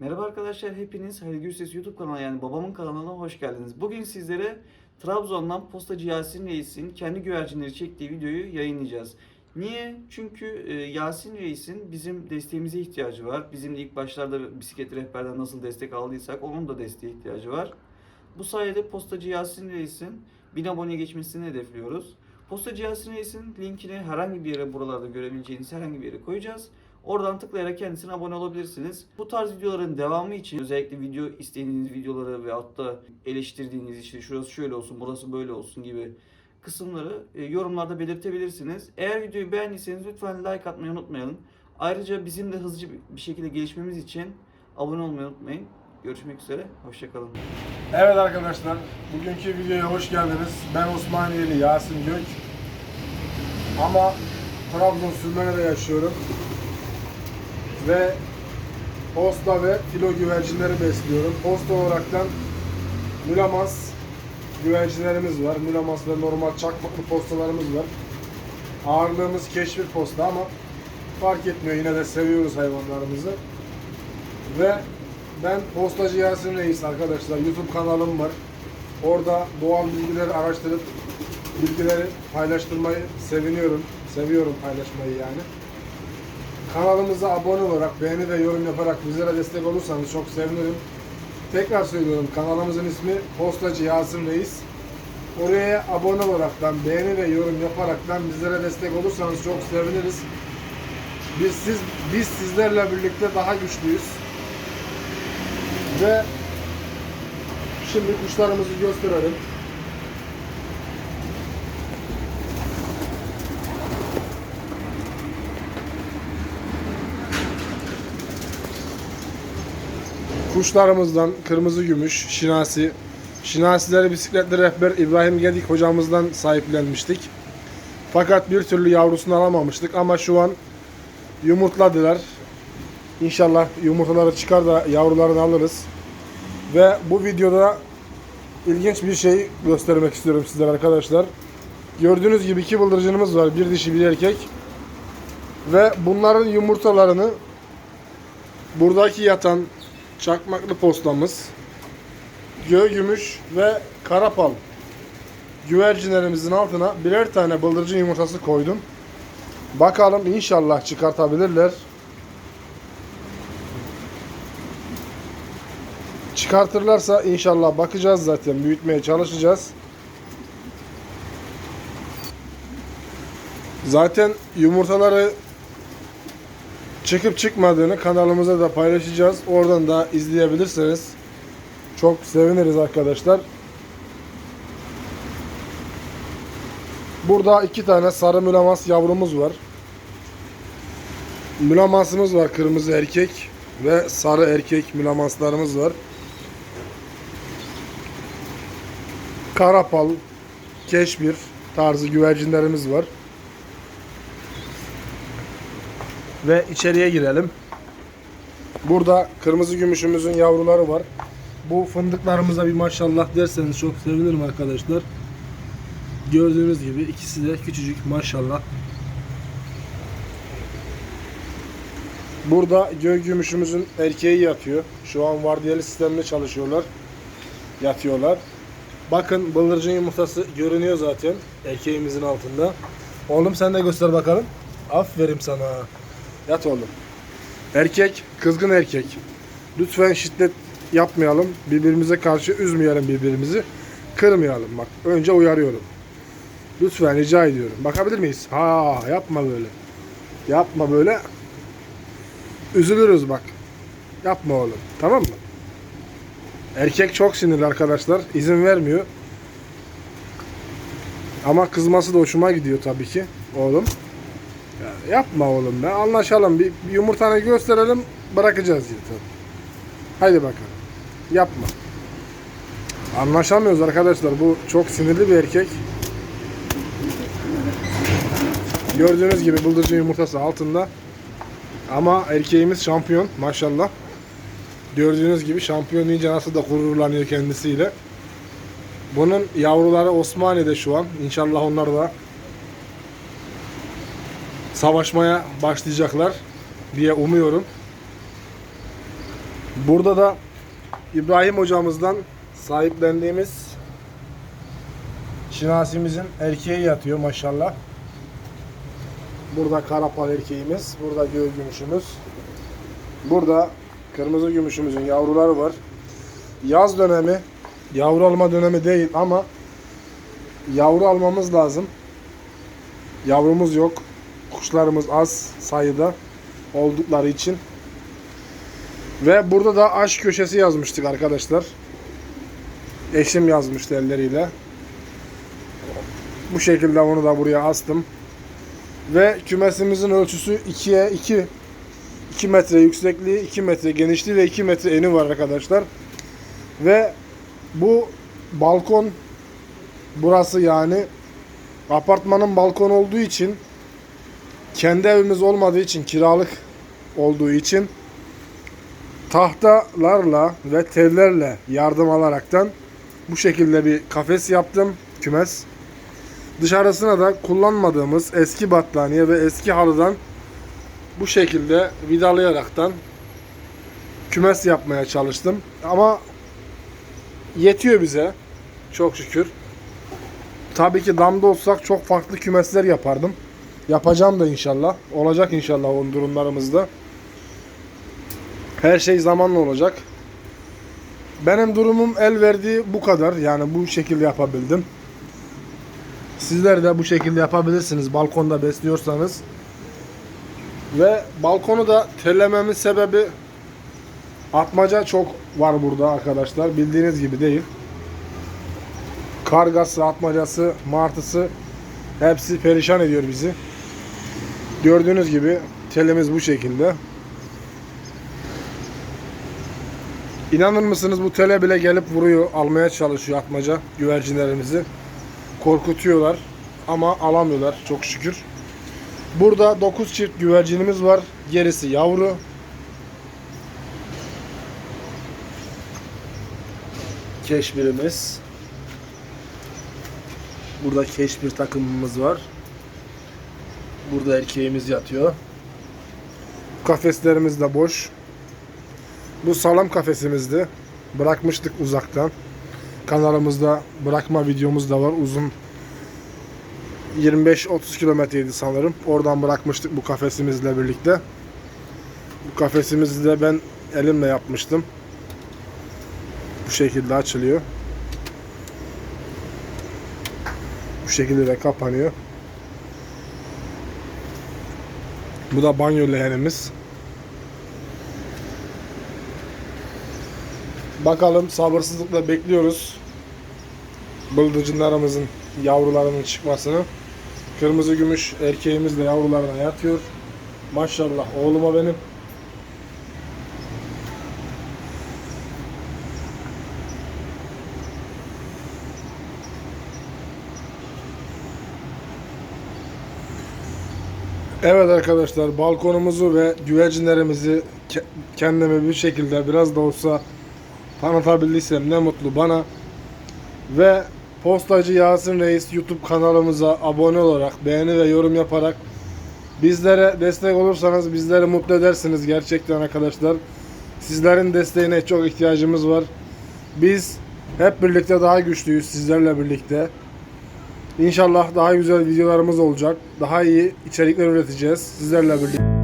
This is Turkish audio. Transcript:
Merhaba arkadaşlar hepiniz Halil Gürses YouTube kanalı yani babamın kanalına hoş geldiniz. Bugün sizlere Trabzon'dan postacı Yasin Reis'in kendi güvercinleri çektiği videoyu yayınlayacağız. Niye? Çünkü e, Yasin Reis'in bizim desteğimize ihtiyacı var. Bizim de ilk başlarda bisiklet rehberden nasıl destek aldıysak onun da desteğe ihtiyacı var. Bu sayede postacı Yasin Reis'in 1000 abone geçmesini hedefliyoruz. Postacı Yasin Reis'in linkini herhangi bir yere buralarda görebileceğiniz herhangi bir yere koyacağız. Oradan tıklayarak kendisine abone olabilirsiniz. Bu tarz videoların devamı için özellikle video istediğiniz videoları ve hatta eleştirdiğiniz işte şurası şöyle olsun, burası böyle olsun gibi kısımları e, yorumlarda belirtebilirsiniz. Eğer videoyu beğendiyseniz lütfen like atmayı unutmayalım. Ayrıca bizim de hızlıca bir şekilde gelişmemiz için abone olmayı unutmayın. Görüşmek üzere, hoşçakalın. Evet arkadaşlar, bugünkü videoya hoş geldiniz. Ben Osmaniyeli Yasin Gök. Ama Trabzon Sürmene'de yaşıyorum. Ve posta ve filo güvercinleri besliyorum. Posta olaraktan mülamaz güvercinlerimiz var. Mülamaz ve normal çakmaklı postalarımız var. Ağırlığımız keşfir posta ama fark etmiyor. Yine de seviyoruz hayvanlarımızı. Ve ben Postacı Yasin Reis arkadaşlar. YouTube kanalım var. Orada doğal bilgileri araştırıp bilgileri paylaştırmayı seviniyorum. Seviyorum paylaşmayı yani. Kanalımıza abone olarak, beğeni ve yorum yaparak bizlere destek olursanız çok sevinirim. Tekrar söylüyorum kanalımızın ismi Postacı Yasin Reis. Oraya abone olaraktan, beğeni ve yorum yaparaktan bizlere destek olursanız çok seviniriz. Biz siz biz sizlerle birlikte daha güçlüyüz. Ve şimdi kuşlarımızı gösterelim. Kuşlarımızdan kırmızı gümüş, şinasi. Şinasileri bisikletli rehber İbrahim Gedik hocamızdan sahiplenmiştik. Fakat bir türlü yavrusunu alamamıştık ama şu an yumurtladılar. İnşallah yumurtaları çıkar da yavrularını alırız. Ve bu videoda ilginç bir şey göstermek istiyorum sizlere arkadaşlar. Gördüğünüz gibi iki bıldırcınımız var. Bir dişi bir erkek. Ve bunların yumurtalarını buradaki yatan çakmaklı postamız göğ gümüş ve karapal güvercinlerimizin altına birer tane bıldırcın yumurtası koydum. Bakalım inşallah çıkartabilirler. Çıkartırlarsa inşallah bakacağız zaten. Büyütmeye çalışacağız. Zaten yumurtaları çıkıp çıkmadığını kanalımıza da paylaşacağız. Oradan da izleyebilirsiniz. Çok seviniriz arkadaşlar. Burada iki tane sarı mülamas yavrumuz var. Mülamasımız var kırmızı erkek ve sarı erkek mülamaslarımız var. Karapal, keşbir tarzı güvercinlerimiz var. Ve içeriye girelim. Burada kırmızı gümüşümüzün yavruları var. Bu fındıklarımıza bir maşallah derseniz çok sevinirim arkadaşlar. Gördüğünüz gibi ikisi de küçücük maşallah. Burada göğ gümüşümüzün erkeği yatıyor. Şu an vardiyalı sistemle çalışıyorlar. Yatıyorlar. Bakın bıldırcın yumurtası görünüyor zaten erkeğimizin altında. Oğlum sen de göster bakalım. Aferin sana. Yat oğlum. Erkek, kızgın erkek. Lütfen şiddet yapmayalım. Birbirimize karşı üzmeyelim birbirimizi. Kırmayalım bak. Önce uyarıyorum. Lütfen rica ediyorum. Bakabilir miyiz? Ha yapma böyle. Yapma böyle. Üzülürüz bak. Yapma oğlum. Tamam mı? Erkek çok sinirli arkadaşlar. İzin vermiyor. Ama kızması da hoşuma gidiyor tabii ki. Oğlum. Ya yapma oğlum be. Anlaşalım. Bir, bir yumurtanı gösterelim. Bırakacağız zaten. Haydi bakalım. Yapma. Anlaşamıyoruz arkadaşlar. Bu çok sinirli bir erkek. Gördüğünüz gibi bıldırcın yumurtası altında. Ama erkeğimiz şampiyon maşallah. Gördüğünüz gibi şampiyon deyince nasıl da gururlanıyor kendisiyle. Bunun yavruları Osmaniye'de şu an. İnşallah onlar da savaşmaya başlayacaklar diye umuyorum. Burada da İbrahim hocamızdan sahiplendiğimiz şinasimizin erkeği yatıyor maşallah. Burada karapal erkeğimiz, burada göğü gümüşümüz. Burada kırmızı gümüşümüzün yavruları var. Yaz dönemi, yavru alma dönemi değil ama yavru almamız lazım. Yavrumuz yok. Kuşlarımız az sayıda oldukları için. Ve burada da aşk köşesi yazmıştık arkadaşlar. Eşim yazmıştı elleriyle. Bu şekilde onu da buraya astım. Ve kümesimizin ölçüsü 2'ye 2. 2 metre yüksekliği, 2 metre genişliği ve 2 metre eni var arkadaşlar. Ve bu balkon burası yani apartmanın balkon olduğu için kendi evimiz olmadığı için kiralık olduğu için tahtalarla ve tellerle yardım alaraktan bu şekilde bir kafes yaptım kümes. Dışarısına da kullanmadığımız eski battaniye ve eski halıdan bu şekilde vidalayaraktan kümes yapmaya çalıştım. Ama yetiyor bize. Çok şükür. Tabii ki damda olsak çok farklı kümesler yapardım. Yapacağım da inşallah. Olacak inşallah o durumlarımızda. Her şey zamanla olacak. Benim durumum el verdiği bu kadar. Yani bu şekilde yapabildim. Sizler de bu şekilde yapabilirsiniz balkonda besliyorsanız. Ve balkonu da tellememin sebebi atmaca çok var burada arkadaşlar. Bildiğiniz gibi değil. Kargası, atmacası, martısı hepsi perişan ediyor bizi. Gördüğünüz gibi telimiz bu şekilde. İnanır mısınız bu tele bile gelip vuruyor, almaya çalışıyor atmaca güvercinlerimizi. Korkutuyorlar ama alamıyorlar çok şükür. Burada 9 çift güvercinimiz var. Gerisi yavru. Keşbirimiz. Burada keşbir takımımız var. Burada erkeğimiz yatıyor. Kafeslerimiz de boş. Bu salam kafesimizdi. Bırakmıştık uzaktan. Kanalımızda bırakma videomuz da var. Uzun 25-30 kilometreydi sanırım. Oradan bırakmıştık bu kafesimizle birlikte. Bu kafesimizi de ben elimle yapmıştım. Bu şekilde açılıyor. Bu şekilde de kapanıyor. Bu da banyo leğenimiz. Bakalım sabırsızlıkla bekliyoruz. Bıldırcınlarımızın yavrularının çıkmasını. Kırmızı gümüş erkeğimiz de yavrularına yatıyor. Maşallah oğluma benim. Evet arkadaşlar balkonumuzu ve güvercinlerimizi ke- kendime bir şekilde biraz da olsa tanıtabildiysem ne mutlu bana. Ve Postacı Yasin Reis YouTube kanalımıza abone olarak, beğeni ve yorum yaparak bizlere destek olursanız bizleri mutlu edersiniz gerçekten arkadaşlar. Sizlerin desteğine çok ihtiyacımız var. Biz hep birlikte daha güçlüyüz sizlerle birlikte. İnşallah daha güzel videolarımız olacak. Daha iyi içerikler üreteceğiz sizlerle birlikte.